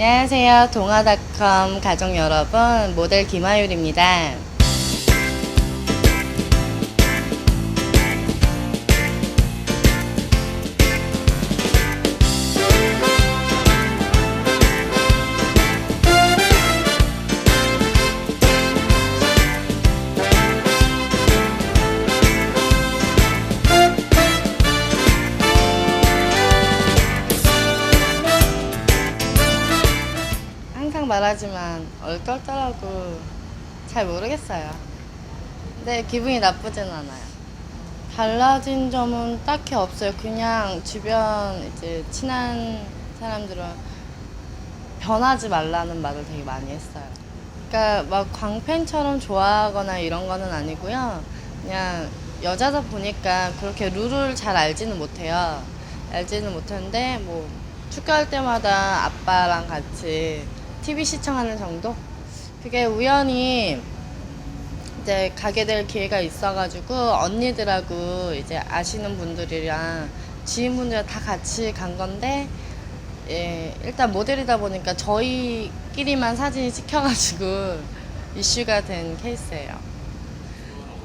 안녕하세요. 동아닷컴 가족 여러분, 모델 김하율입니다. 말하지만 얼떨떨하고 잘 모르겠어요. 근데 기분이 나쁘진 않아요. 달라진 점은 딱히 없어요. 그냥 주변 이제 친한 사람들은 변하지 말라는 말을 되게 많이 했어요. 그러니까 막 광팬처럼 좋아하거나 이런 거는 아니고요. 그냥 여자다 보니까 그렇게 룰을 잘 알지는 못해요. 알지는 못하는데 뭐 축구할 때마다 아빠랑 같이 TV 시청하는 정도? 그게 우연히 이제 가게 될 기회가 있어가지고 언니들하고 이제 아시는 분들이랑 지인분들 다 같이 간 건데 예, 일단 모델이다 보니까 저희끼리만 사진이 찍혀가지고 이슈가 된 케이스예요.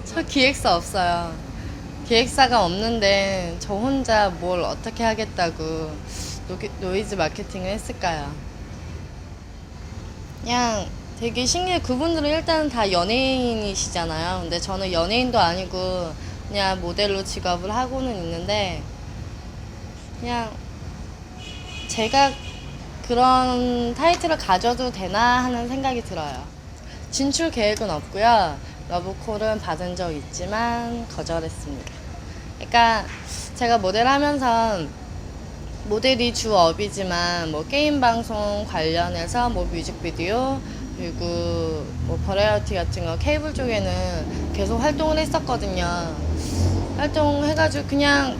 저 기획사 없어요. 기획사가 없는데 저 혼자 뭘 어떻게 하겠다고 노- 노이즈 마케팅을 했을까요? 그냥 되게 신기해. 그분들은 일단 다 연예인이시잖아요. 근데 저는 연예인도 아니고 그냥 모델로 직업을 하고는 있는데 그냥 제가 그런 타이틀을 가져도 되나 하는 생각이 들어요. 진출 계획은 없고요. 러브콜은 받은 적 있지만 거절했습니다. 그러니까 제가 모델 하면서 모델이 주 업이지만 뭐 게임 방송 관련해서 뭐 뮤직비디오 그리고 뭐 버라이어티 같은 거 케이블 쪽에는 계속 활동을 했었거든요. 활동해가지고 그냥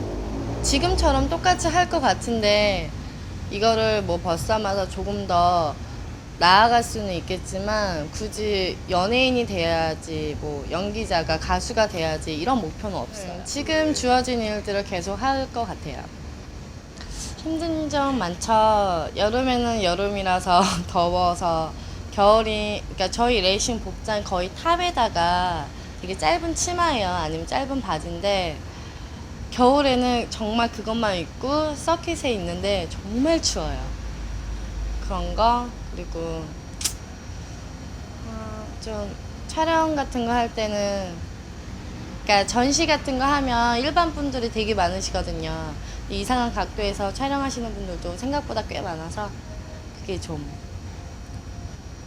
지금처럼 똑같이 할 것 같은데 이거를 뭐 벗삼아서 조금 더 나아갈 수는 있겠지만 굳이 연예인이 돼야지 뭐 연기자가 가수가 돼야지 이런 목표는 없어요. 지금 주어진 일들을 계속 할 것 같아요. 힘든 점 많죠. 여름에는 여름이라서 더워서 겨울이 그러니까 저희 레이싱 복장 거의 탑에다가 되게 짧은 치마예요. 아니면 짧은 바지인데 겨울에는 정말 그것만 입고 서킷에 있는데 정말 추워요. 그런 거 그리고 어, 좀 촬영 같은 거 할 때는 그러니까 전시 같은 거 하면 일반 분들이 되게 많으시거든요. 이상한 각도에서 촬영하시는 분들도 생각보다 꽤 많아서 그게 좀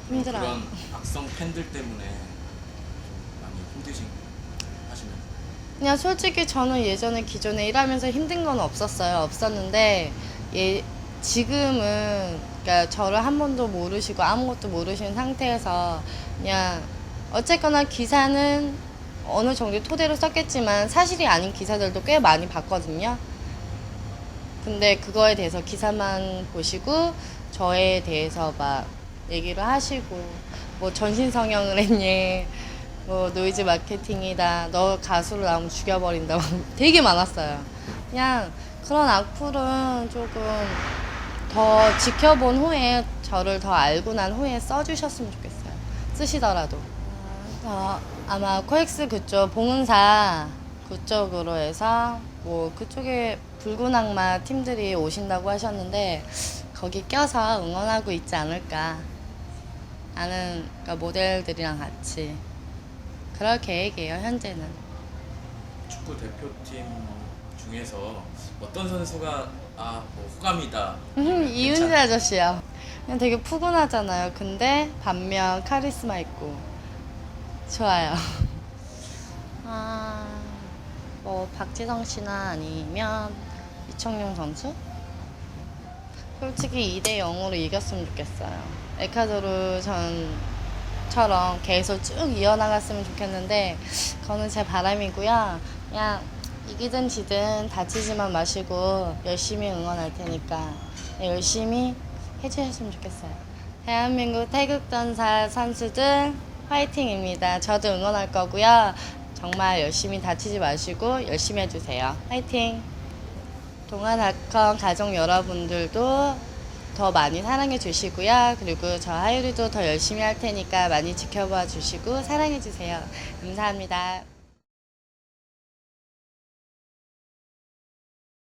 힘들어요. 그런 악성 팬들 때문에 좀 많이 힘드신 하시면 그냥 솔직히 저는 예전에 기존에 일하면서 힘든 건 없었어요. 없었는데 예 지금은 그러니까 저를 한 번도 모르시고 아무것도 모르시는 상태에서 그냥 어쨌거나 기사는 어느 정도 토대로 썼겠지만 사실이 아닌 기사들도 꽤 많이 봤거든요. 근데 그거에 대해서 기사만 보시고 저에 대해서 막 얘기를 하시고 뭐 전신 성형을 했니 뭐 노이즈 마케팅이다 너 가수로 나오면 죽여버린다 되게 많았어요. 그냥 그런 악플은 조금 더 지켜본 후에 저를 더 알고 난 후에 써주셨으면 좋겠어요. 쓰시더라도. 어, 아마 코엑스 그쪽 봉은사 그쪽으로 해서 뭐 그쪽에 붉은 악마 팀들이 오신다고 하셨는데 거기 껴서 응원하고 있지 않을까 아는 그러니까 모델들이랑 같이 그럴 계획이에요 현재는. 축구 대표팀 중에서 어떤 선수가 아 뭐 호감이다. 음, 이은재 아저씨요. 그냥 되게 푸근하잖아요. 근데 반면 카리스마 있고 좋아요. 아 뭐 박지성 씨나 아니면 이청용 선수? 솔직히 2대 0으로 이겼으면 좋겠어요. 에카도르 전처럼 계속 쭉 이어나갔으면 좋겠는데 그거는 제 바람이고요. 그냥 이기든 지든 다치지만 마시고 열심히 응원할 테니까 열심히 해주셨으면 좋겠어요. 대한민국 태극전사 선수들 화이팅입니다. 저도 응원할 거고요. 정말 열심히 다치지 마시고 열심히 해주세요. 화이팅! 동아닷컴 가족 여러분들도 더 많이 사랑해 주시고요. 그리고 저 하유리도 더 열심히 할 테니까 많이 지켜봐 주시고 사랑해 주세요. 감사합니다.